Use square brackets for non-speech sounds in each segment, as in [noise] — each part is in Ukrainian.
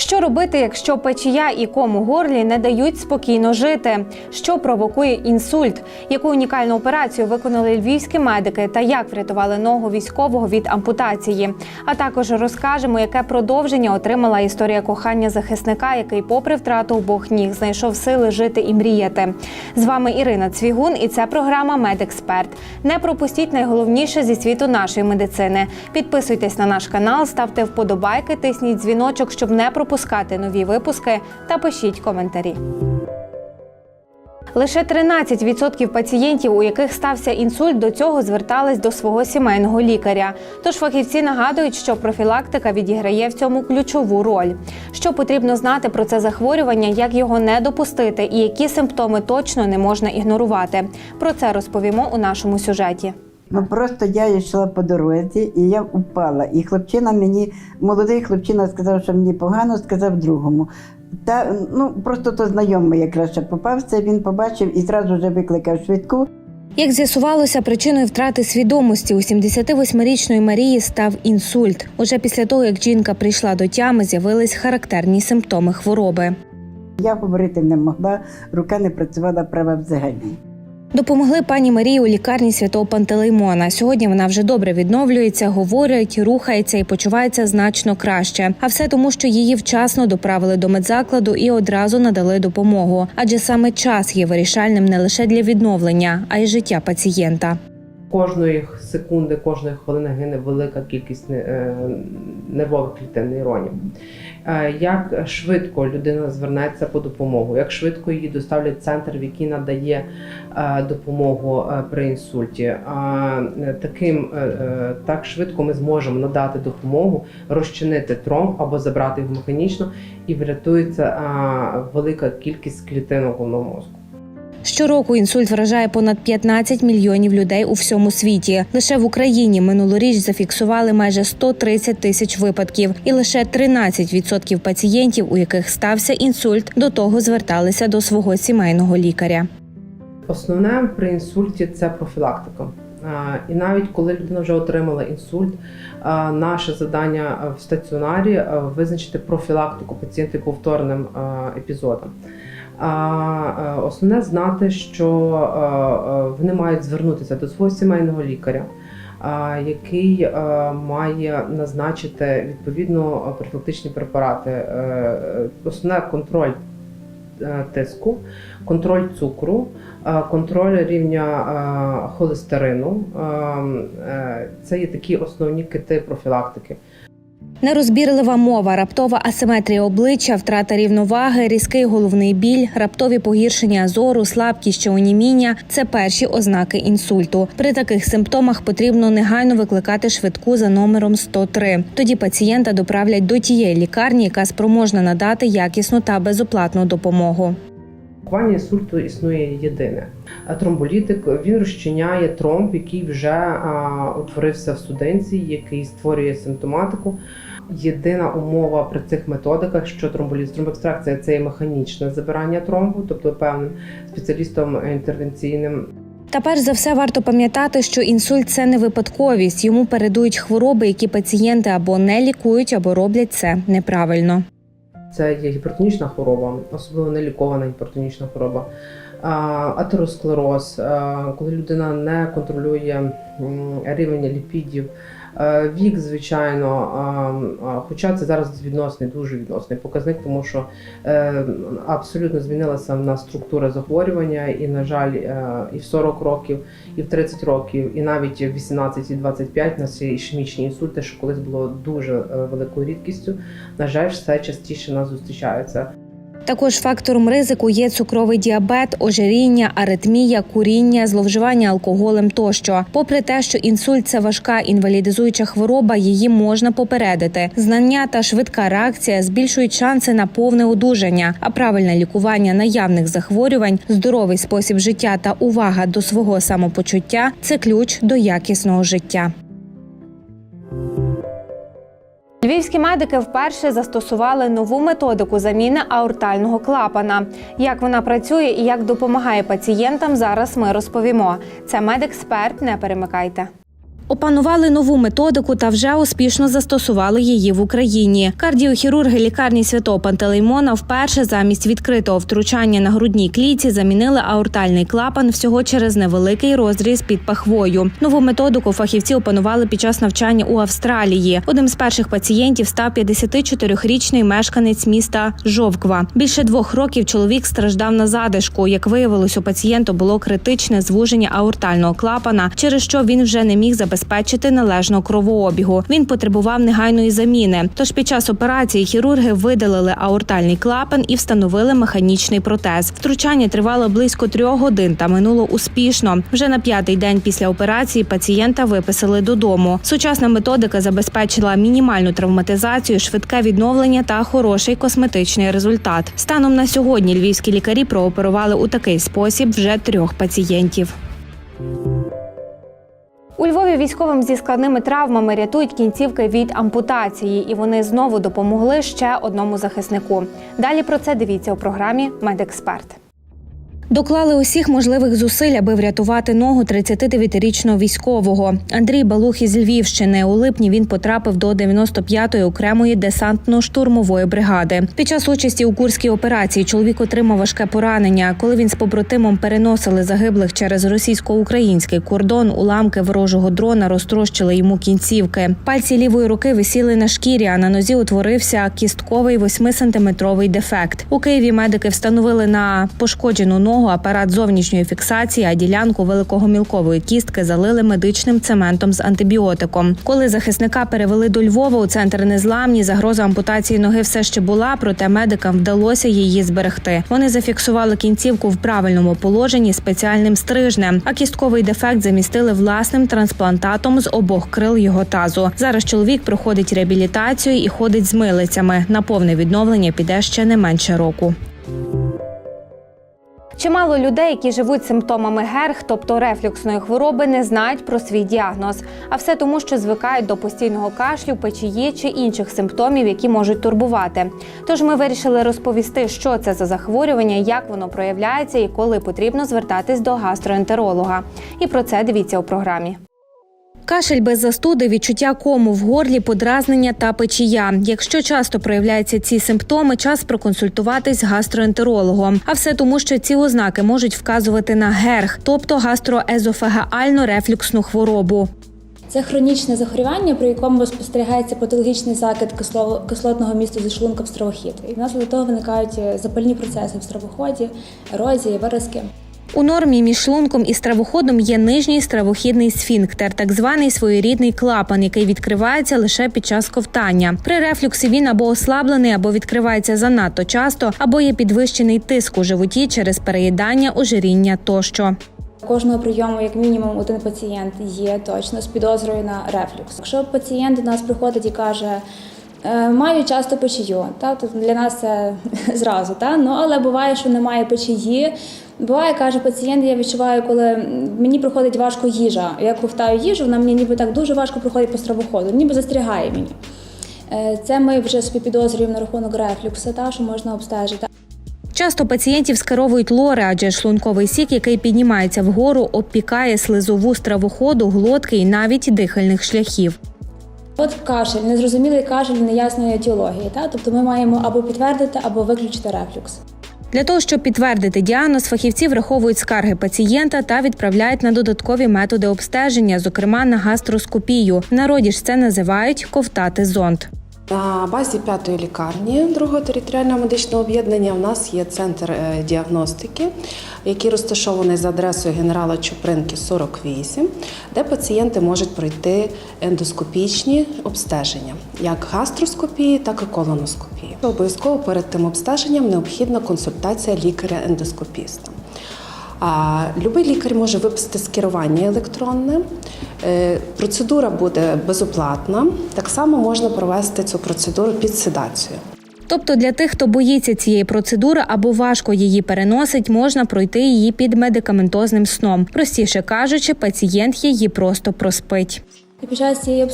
Що робити, якщо печія і ком у горлі не дають спокійно жити? Що провокує інсульт? Яку унікальну операцію виконали львівські медики та як врятували ногу військового від ампутації? А також розкажемо, яке продовження отримала історія кохання захисника, який, попри втрату обох ніг, знайшов сили жити і мріяти. З вами Ірина Цвігун, і це програма Медексперт. Не пропустіть найголовніше зі світу нашої медицини. Підписуйтесь на наш канал, ставте вподобайки, тисніть дзвіночок, щоб не пропускати нові випуски та пишіть коментарі. Лише 13% пацієнтів, у яких стався інсульт, до цього звертались до свого сімейного лікаря. Тож фахівці нагадують, що профілактика відіграє в цьому ключову роль. Що потрібно знати про це захворювання, як його не допустити, і які симптоми точно не можна ігнорувати. Про це розповімо у нашому сюжеті. Ну просто я йшла по дорозі і я упала. І хлопчина мені, молодий хлопчина сказав, що мені погано, сказав другому. Та ну просто то знайомий якраз ще попався, він побачив і зразу вже викликав швидку. Як з'ясувалося, причиною втрати свідомості у 78-річної Марії став інсульт. Уже після того, як жінка прийшла до тями, з'явились характерні симптоми хвороби. Я говорити не могла, рука не працювала права взагалі. Допомогли пані Марії у лікарні святого Пантелеймона. Сьогодні вона вже добре відновлюється, говорить, рухається і почувається значно краще. А все тому, що її вчасно доправили до медзакладу і одразу надали допомогу. Адже саме час є вирішальним не лише для відновлення, а й життя пацієнта. Кожної секунди, кожної хвилини гине велика кількість е, нервових клітин нейронів. Е, Як швидко людина звернеться по допомогу, як швидко її доставлять центр, в який надає е, допомогу при інсульті. Таким так швидко ми зможемо надати допомогу, розчинити тромб або забрати його механічно, і врятується велика кількість клітин головного мозку. Щороку інсульт вражає понад 15 мільйонів людей у всьому світі. Лише в Україні минулоріч зафіксували майже 130 тисяч випадків, і лише 13% пацієнтів, у яких стався інсульт, до того зверталися до свого сімейного лікаря. Основне при інсульті це профілактика. І навіть коли людина вже отримала інсульт, наше завдання в стаціонарі визначити профілактику пацієнтів повторним а, епізодам. А, а, Основне знати, що а, а, вони мають звернутися до свого сімейного лікаря, який має назначити відповідно профілактичні препарати. Е, е, Основне контроль е, тиску, контроль цукру, е, контроль рівня е, холестерину. Е, е, Це є такі основні кити профілактики. Нерозбірлива мова, раптова асиметрія обличчя, втрата рівноваги, різкий головний біль, раптові погіршення зору, слабкість чи оніміння – це перші ознаки інсульту. При таких симптомах потрібно негайно викликати швидку за номером 103. Тоді пацієнта доправлять до тієї лікарні, яка спроможна надати якісну та безоплатну допомогу. Лікування інсульту існує єдине. А Тромболітик він розчиняє тромб, який вже утворився в судинці, який створює симптоматику. Єдина умова при цих методиках, що тромболіз, тромбекстракція це є механічне забирання тромбу, тобто певним спеціалістом інтервенційним Та перш за все варто пам'ятати, що інсульт це не випадковість. Йому передують хвороби, які пацієнти або не лікують, або роблять це неправильно. Це є гіпертонічна хвороба, особливо нелікована гіпертонічна хвороба. Атеросклероз, коли людина не контролює рівень ліпідів, вік, звичайно, а, хоча це зараз відносний, дуже відносний показник, тому що е, абсолютно змінилася в нас структура захворювання, і, на жаль, е, і в 40 років, і в 30 років, і навіть в 18 і 25 у нас є ішемічні інсульти, що колись було дуже е, великою рідкістю. На жаль, все частіше нас зустрічаються. Також фактором ризику є цукровий діабет, ожиріння, аритмія, куріння, зловживання алкоголем тощо. Попри те, що інсульт це важка інвалідизуюча хвороба, її можна попередити. Знання та швидка реакція збільшують шанси на повне одужання, а правильне лікування наявних захворювань, здоровий спосіб життя та увага до свого самопочуття це ключ до якісного життя. Львівські медики вперше застосували нову методику заміни аортального клапана. Як вона працює і як допомагає пацієнтам, зараз ми розповімо. Це медексперт, не перемикайте. Опанували нову методику та вже успішно застосували її в Україні. Кардіохірурги лікарні святого Пантелеймона вперше замість відкритого втручання на грудній клітці замінили аортальний клапан всього через невеликий розріз під пахвою. Нову методику фахівці опанували під час навчання у Австралії. Одним з перших пацієнтів став 54-річний мешканець міста Жовква. Більше двох років чоловік страждав на задишку. Як виявилось, у пацієнта було критичне звуження аортального клапана, через що він вже не міг забезпечити належного кровообігу. Він потребував негайної заміни. Тож під час операції хірурги видалили аортальний клапан і встановили механічний протез. Втручання тривало близько трьох годин та минуло успішно. Вже на п'ятий день після операції пацієнта виписали додому. Сучасна методика забезпечила мінімальну травматизацію, швидке відновлення та хороший косметичний результат. Станом на сьогодні львівські лікарі прооперували у такий спосіб вже трьох пацієнтів. У Львові військовим зі складними травмами рятують кінцівки від ампутації, і вони знову допомогли ще одному захиснику. Далі про це дивіться у програмі Медексперт. Доклали усіх можливих зусиль, аби врятувати ногу 39-річного військового. Андрій Балух із Львівщини. У липні він потрапив до 95-ї окремої десантно-штурмової бригади. Під час участі у курській операції чоловік отримав важке поранення. Коли він з побратимом переносили загиблих через російсько-український кордон, уламки ворожого дрона розтрощили йому кінцівки. Пальці лівої руки висіли на шкірі, а на нозі утворився кістковий 8-сантиметровий дефект. У Києві медики встановили на пошкоджену ногу апарат зовнішньої фіксації, а ділянку великогомілкової кістки залили медичним цементом з антибіотиком. Коли захисника перевели до Львова у центр незламні, загроза ампутації ноги все ще була, проте медикам вдалося її зберегти. Вони зафіксували кінцівку в правильному положенні спеціальним стрижнем, а кістковий дефект замістили власним трансплантатом з обох крил його тазу. Зараз чоловік проходить реабілітацію і ходить з милицями. На повне відновлення піде ще не менше року. Чимало людей, які живуть симптомами герх, тобто рефлюксної хвороби, не знають про свій діагноз. А все тому, що звикають до постійного кашлю, печії чи інших симптомів, які можуть турбувати. Тож ми вирішили розповісти, що це за захворювання, як воно проявляється і коли потрібно звертатись до гастроентеролога. І про це дивіться у програмі. Кашель без застуди, відчуття кому в горлі, подразнення та печія. Якщо часто проявляються ці симптоми, час проконсультуватись гастроентерологом. А все тому, що ці ознаки можуть вказувати на герх, тобто гастроезофагеальну рефлюксну хворобу. Це хронічне захворювання, при якому спостерігається патологічний закид кисло- кислотного місту зі шлунка в стравохід. І внаслідок того виникають е, запальні процеси в стравоході, ерозії, виразки. У нормі між шлунком і стравоходом є нижній стравохідний сфінктер, так званий своєрідний клапан, який відкривається лише під час ковтання. При рефлюксі він або ослаблений, або відкривається занадто часто, або є підвищений тиск у животі через переїдання, ожиріння тощо. Кожного прийому, як мінімум, один пацієнт є точно з підозрою на рефлюкс. Якщо пацієнт до нас приходить і каже, «Е, маю часто печію, та для нас це [laughs] зразу, та ну але буває, що немає печії. Буває, каже пацієнт, я відчуваю, коли мені проходить важко їжа. Я ковтаю їжу, вона мені ніби так дуже важко проходить по стравоходу, ніби застрягає мені. Е, Це ми вже собі підозрюємо на рахунок рефлюксу, та що можна обстежити. Часто пацієнтів скеровують лори, адже шлунковий сік, який піднімається вгору, обпікає слизову стравоходу, глотки і навіть дихальних шляхів. От кашель, незрозумілий кашель неясної етіології. Та? Тобто ми маємо або підтвердити, або виключити рефлюкс. Для того, щоб підтвердити діагноз, фахівці враховують скарги пацієнта та відправляють на додаткові методи обстеження, зокрема на гастроскопію. В народі ж це називають ковтати зонд. На базі п'ятої лікарні другого територіального медичного об'єднання у нас є центр е, діагностики, який розташований за адресою генерала Чупринки 48, де пацієнти можуть пройти ендоскопічні обстеження, як гастроскопії, так і колоноскопії. Обов'язково перед тим обстеженням необхідна консультація лікаря-ендоскопіста. А любий лікар може виписати скерування електронне. Е, Процедура буде безоплатна. Так само можна провести цю процедуру під седацією. Тобто для тих, хто боїться цієї процедури або важко її переносить, можна пройти її під медикаментозним сном. Простіше кажучи, пацієнт її просто проспить. І під час цієї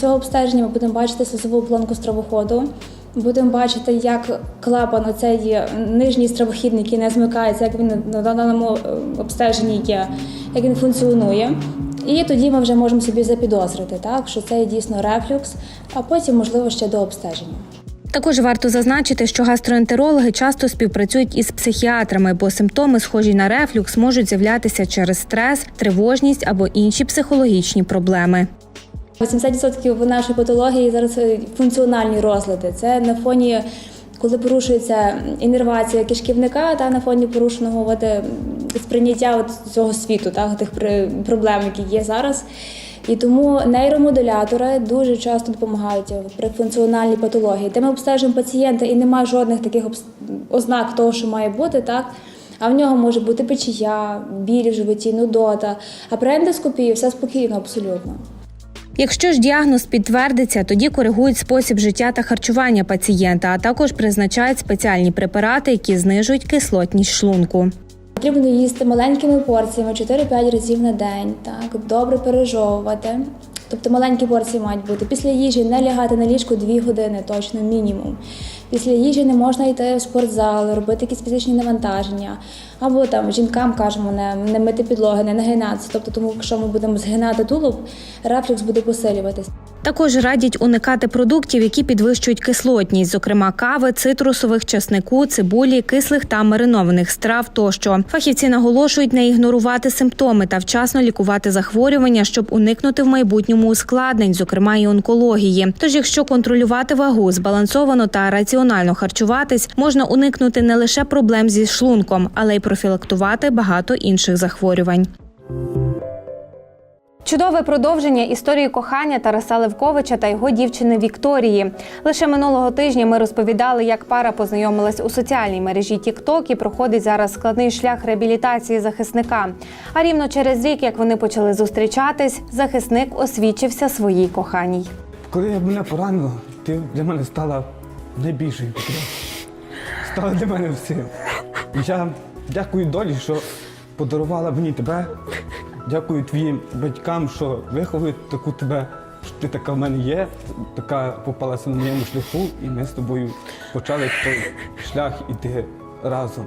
цього обстеження ми будемо бачити слизову оболонку стравоходу. Будемо бачити, як клапан, оцей нижній стравохідний, який не змикається, як він на даному е, обстеженні є, як він функціонує. І тоді ми вже можемо собі запідозрити, так, що це є дійсно рефлюкс, а потім, можливо, ще до обстеження. Також варто зазначити, що гастроентерологи часто співпрацюють із психіатрами, бо симптоми, схожі на рефлюкс, можуть з'являтися через стрес, тривожність або інші психологічні проблеми. 80% нашої патології зараз е, функціональні розлади. Це на фоні, коли порушується інервація кишківника, та на фоні порушеного от, е, сприйняття от цього світу, та, тих проблем, які є зараз. І тому нейромодулятори дуже часто допомагають при функціональній патології, де ми обстежуємо пацієнта і немає жодних таких ознак того, що має бути, так. А в нього може бути печія, біль в животі, нудота. А при ендоскопії все спокійно, абсолютно. Якщо ж діагноз підтвердиться, тоді коригують спосіб життя та харчування пацієнта, а також призначають спеціальні препарати, які знижують кислотність шлунку. Потрібно їсти маленькими порціями 4-5 разів на день, так добре пережовувати. Тобто маленькі порції мають бути. Після їжі не лягати на ліжку 2 години, точно мінімум. Після їжі не можна йти в спортзал, робити якісь фізичні навантаження. Або там жінкам кажемо не, не мити підлоги, не нагинатися. Тобто, тому якщо ми будемо згинати тулуб, рефлюкс буде посилюватись. Також радять уникати продуктів, які підвищують кислотність, зокрема кави, цитрусових, часнику, цибулі, кислих та маринованих страв тощо. Фахівці наголошують не ігнорувати симптоми та вчасно лікувати захворювання, щоб уникнути в майбутньому ускладнень, зокрема і онкології. Тож, якщо контролювати вагу, збалансовано та раціонально харчуватись, можна уникнути не лише проблем зі шлунком, але й профілактувати багато інших захворювань. Чудове продовження історії кохання Тараса Левковича та його дівчини Вікторії. Лише минулого тижня ми розповідали, як пара познайомилась у соціальній мережі TikTok і проходить зараз складний шлях реабілітації захисника. А рівно через рік, як вони почали зустрічатись, захисник освічився своїй коханій. Коли я мене поранило, ти для мене стала найбільшою підтримкою. Стала для мене всім. Я дякую долі, що подарувала мені тебе. Дякую твоїм батькам, що виховали таку тебе, що ти така в мене є, така попалася на моєму шляху, і ми з тобою почали той шлях іти разом.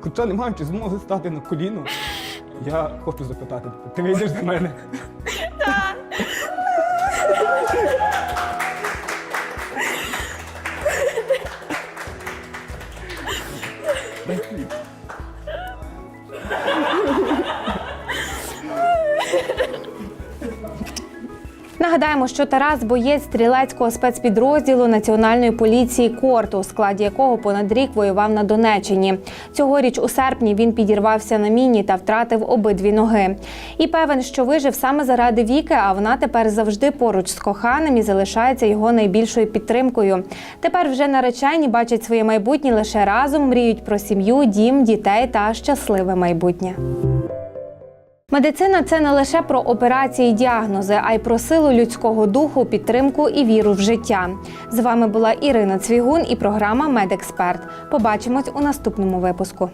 Хоча не маючи змоги стати на коліно, я хочу запитати ти вийдеш за мене? Нагадаємо, що Тарас боєць стрілецького спецпідрозділу Національної поліції Корту, у складі якого понад рік воював на Донеччині. Цьогоріч у серпні він підірвався на міні та втратив обидві ноги. І певен, що вижив саме заради віки, а вона тепер завжди поруч з коханим і залишається його найбільшою підтримкою. Тепер вже наречені бачать своє майбутнє лише разом, мріють про сім'ю, дім, дітей та щасливе майбутнє. Медицина це не лише про операції, і діагнози, а й про силу людського духу, підтримку і віру в життя. З вами була Ірина Цвігун і програма Медексперт. Побачимось у наступному випуску.